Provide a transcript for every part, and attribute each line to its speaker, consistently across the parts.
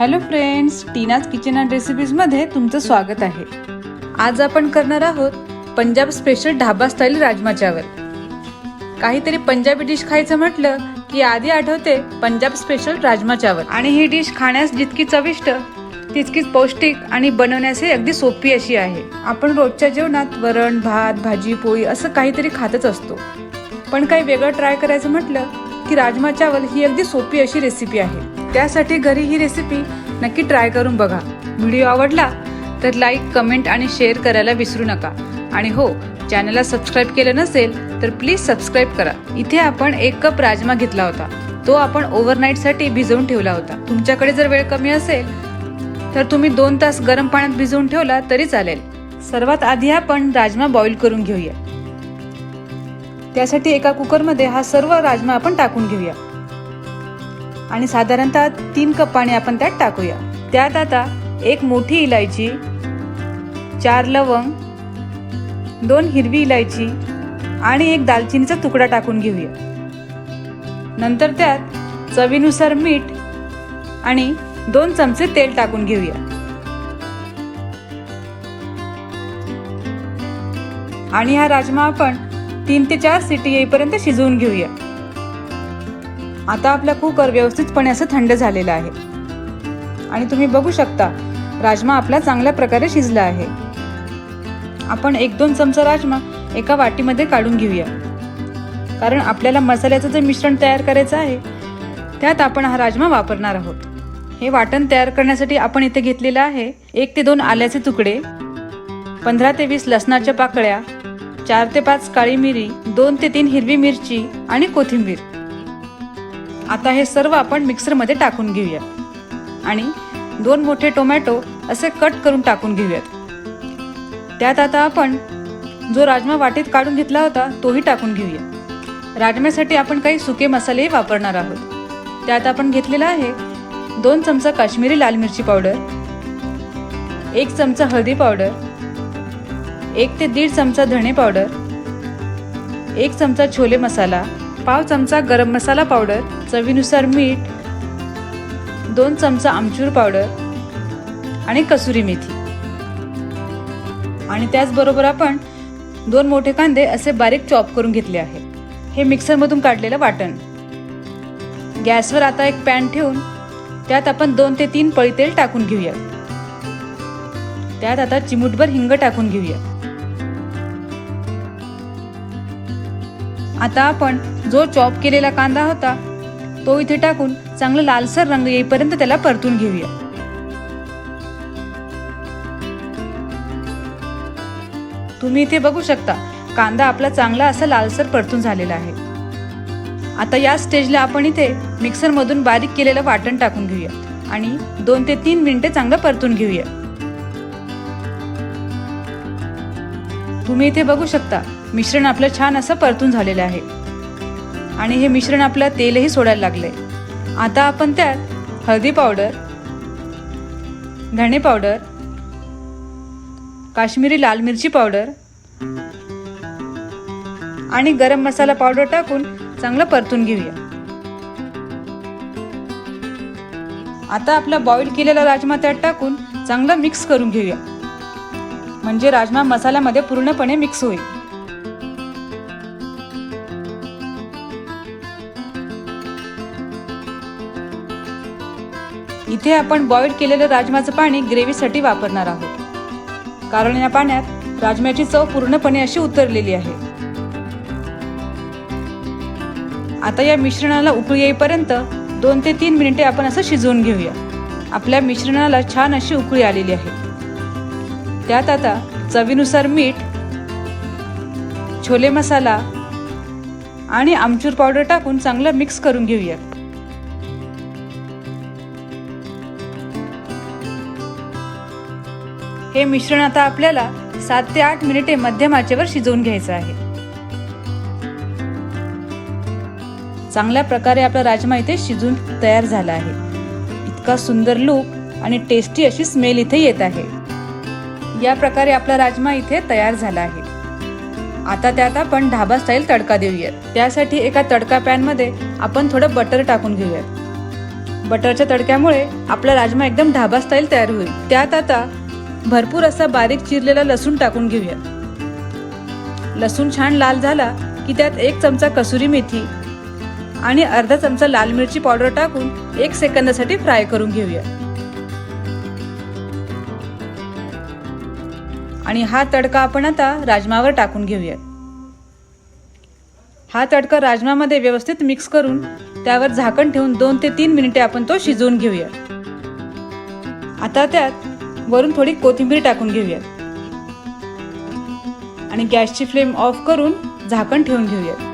Speaker 1: Hello friends Teena's kitchen and रेसिपीजमध्ये तुमचं स्वागत आहे. आज आपण करणार आहोत पंजाब स्पेशल ढाबा स्टाईल राजमा चावल काहीतरी पंजाबी डिश खायचं म्हटलं की आधी आठवते पंजाब स्पेशल राजमा चावल आणि ही डिश खाण्यास जितकी चविष्ट तितकीच पौष्टिक आणि बनवण्यासही अगदी सोपी अशी आहे. आपण रोजच्या जेवणात वरण भात भाजी पोळी असं काहीतरी खातच असतो. पण काही वेगळं ट्राय करायचं म्हटलं की राजमा चावल ही अगदी सोपी अशी रेसिपी आहे. त्यासाठी घरी ही रेसिपी नक्की ट्राय करून बघा. व्हिडिओ आवडला तर लाईक कमेंट आणि शेअर करायला विसरू नका. आणि हो चॅनलला सबस्क्राईब केलं नसेल तर प्लीज सबस्क्राईब करा. इथे आपण एक कप राजमा घेतला होता. तो आपण ओव्हरनाईटसाठी भिजवून ठेवला होता. तुमच्याकडे जर वेळ कमी असेल तर तुम्ही दोन तास गरम पाण्यात भिजवून ठेवला तरी चालेल. सर्वात आधी आपण राजमा बॉईल करून घेऊया. त्यासाठी एका कुकरमध्ये हा सर्व राजमा आपण टाकून घेऊया. आणि साधारणतः तीन कप पाणी आपण त्यात टाकूया. त्यात आता एक मोठी इलायची चार लवंग दोन हिरवी इलायची आणि एक दालचिनीचा तुकडा टाकून घेऊया. नंतर त्यात चवीनुसार मीठ आणि दोन चमचे तेल टाकून घेऊया. आणि हा राजमा आपण तीन ते चार सिटी येईपर्यंत शिजवून घेऊया. आता आपला कुकर व्यवस्थितपणे असं थंड झालेला आहे. आणि तुम्ही बघू शकता राजमा आपला चांगल्या प्रकारे शिजला आहे. आपण एक दोन चमचा राजमा एका वाटीमध्ये काढून घेऊया. कारण आपल्याला मसाल्याचं जे मिश्रण तयार करायचं आहे त्यात आपण हा राजमा वापरणार आहोत. हे वाटण तयार करण्यासाठी आपण इथे घेतलेलं आहे एक ते दोन आल्याचे तुकडे पंधरा ते वीस लसणाच्या पाकळ्या चार ते पाच काळी मिरी दोन ते तीन हिरवी मिरची आणि कोथिंबीर. आता हे सर्व आपण मिक्सरमध्ये टाकून घेऊया आणि दोन मोठे टोमॅटो असे कट करून टाकून घेऊयात. त्यात आता आपण जो राजमा वाटीत काढून घेतला होता तोही टाकून घेऊया राजम्यासाठी आपण काही सुके मसालेही वापरणार आहोत. त्यात आपण घेतलेला आहे दोन चमचा काश्मीरी लाल मिरची पावडर एक चमचा हळदी पावडर एक ते दीड चमचा धणे पावडर एक चमचा छोले मसाला पाव चमचा गरम मसाला पावडर चवीनुसार मीठ दोन चमचा आमचूर पावडर आणि कसुरी मेथी. आणि त्याचबरोबर आपण दोन मोठे कांदे असे बारीक चॉप करून घेतले आहे हे मिक्सरमधून काढलेलं वाटण. गॅसवर आता एक पॅन ठेवून त्यात आपण दोन ते तीन पळी तेल टाकून घेऊया. त्यात आता चिमूटभर हिंग टाकून घेऊया. आता आपण जो चॉप केलेला कांदा होता तो इथे टाकून चांगला लालसर रंग येईपर्यंत त्याला परतून घेऊया. तुम्ही इथे बघू शकता कांदा आपला चांगला असा लालसर परतून झालेला आहे. आता या स्टेजला आपण इथे मिक्सरमधून बारीक केलेलं वाटण टाकून घेऊया आणि दोन ते तीन मिनिटे चांगलं परतून घेऊया. तुम्ही इथे बघू शकता मिश्रण आपलं छान असं परतून झालेलं आहे. आणि हे मिश्रण आपलं तेलही सोडायला लागलंय. आता आपण त्यात हळदी पावडर धणे पावडर काश्मीरी लाल मिरची पावडर आणि गरम मसाला पावडर टाकून चांगलं परतून घेऊया. आता आपला बॉईल केलेला राजमा त्यात टाकून चांगलं मिक्स करून घेऊया. म्हणजे राजमा मसाल्यामध्ये पूर्णपणे मिक्स होईल. इथे आपण बॉईल केलेलं राजमाचं पाणी ग्रेव्हीसाठी वापरणार आहोत. कारण या पाण्यात राजम्याची चव पूर्णपणे अशी उतरलेली आहे. आता या मिश्रणाला उकळी येईपर्यंत दोन ते तीन मिनिटे आपण असं शिजवून घेऊया. आपल्या मिश्रणाला छान अशी उकळी आलेली आहे. त्यात आता चवीनुसार मीठ छोले मसाला आणि आमचूर पावडर टाकून चांगलं मिक्स करून घेऊया हे मिश्रण आता आपल्याला सात ते आठ मिनिटे मध्यम आचेवर शिजवून घ्यायचं आहे. चांगल्या प्रकारे आपला राजमा इथे शिजून तयार झाला आहे. इतका सुंदर लूक आणि टेस्टी अशी स्मेल इथे येत आहे. या प्रकारे आपला राजमा इथे तयार झाला आहे. आता त्यात आपण ढाबा स्टाईल तडका देऊयात. त्यासाठी एका तडका पॅनमध्ये आपण थोडं बटर टाकून घेऊयात. बटरच्या तडक्यामुळे आपला राजमा एकदम ढाबा स्टाईल तयार होईल. त्यात आता भरपूर असा बारीक चिरलेला लसूण टाकून घेऊया. लसूण छान लाल झाला की त्यात एक चमचा कसुरी मेथी आणि अर्धा चमचा लाल मिरची पावडर टाकून एक सेकंदासाठी फ्राय करून घेऊया. आणि हा तडका आपण आता राजमावर टाकून घेऊया. हा तडका राजमामध्ये व्यवस्थित मिक्स करून त्यावर झाकण ठेवून दोन ते तीन मिनिटे आपण तो शिजवून घेऊया. आता त्यात वरून थोडी कोथिंबीर टाकून घेऊयात. आणि गॅसची फ्लेम ऑफ करून झाकण ठेवून घेऊयात.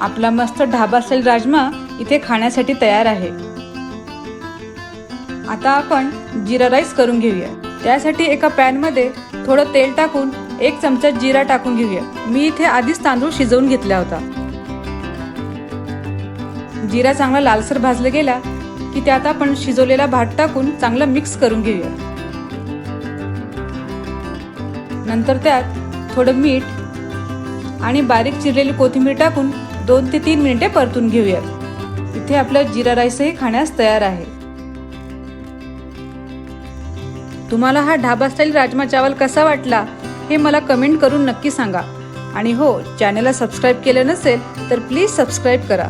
Speaker 1: आपला मस्त ढाबा स्टाईल राजमा इथे खाण्यासाठी तयार आहे. आता आपण जिरा राईस करून घेऊया त्यासाठी एका पॅनमध्ये थोडं तेल टाकून एक चमचा जिरा टाकून घेऊया मी इथे आधीच तांदूळ शिजवून घेतला होता. जिरा चांगला लालसर भाजला गेला की त्यात आपण शिजवलेला भात टाकून चांगला मिक्स करून घेऊया. नंतर त्यात थोडं मीठ आणि बारीक चिरलेली कोथिंबीर टाकून दोन ते तीन मिनिटे परतून घेऊयात इथे आपलं जिरा राईसही खाण्यास तयार आहे. तुम्हाला हा ढाबा स्टाईल राजमा चावल कसा वाटला हे मला कमेंट करून नक्की सांगा. आणि हो चॅनलला सबस्क्राईब केलं नसेल तर प्लीज सबस्क्राईब करा.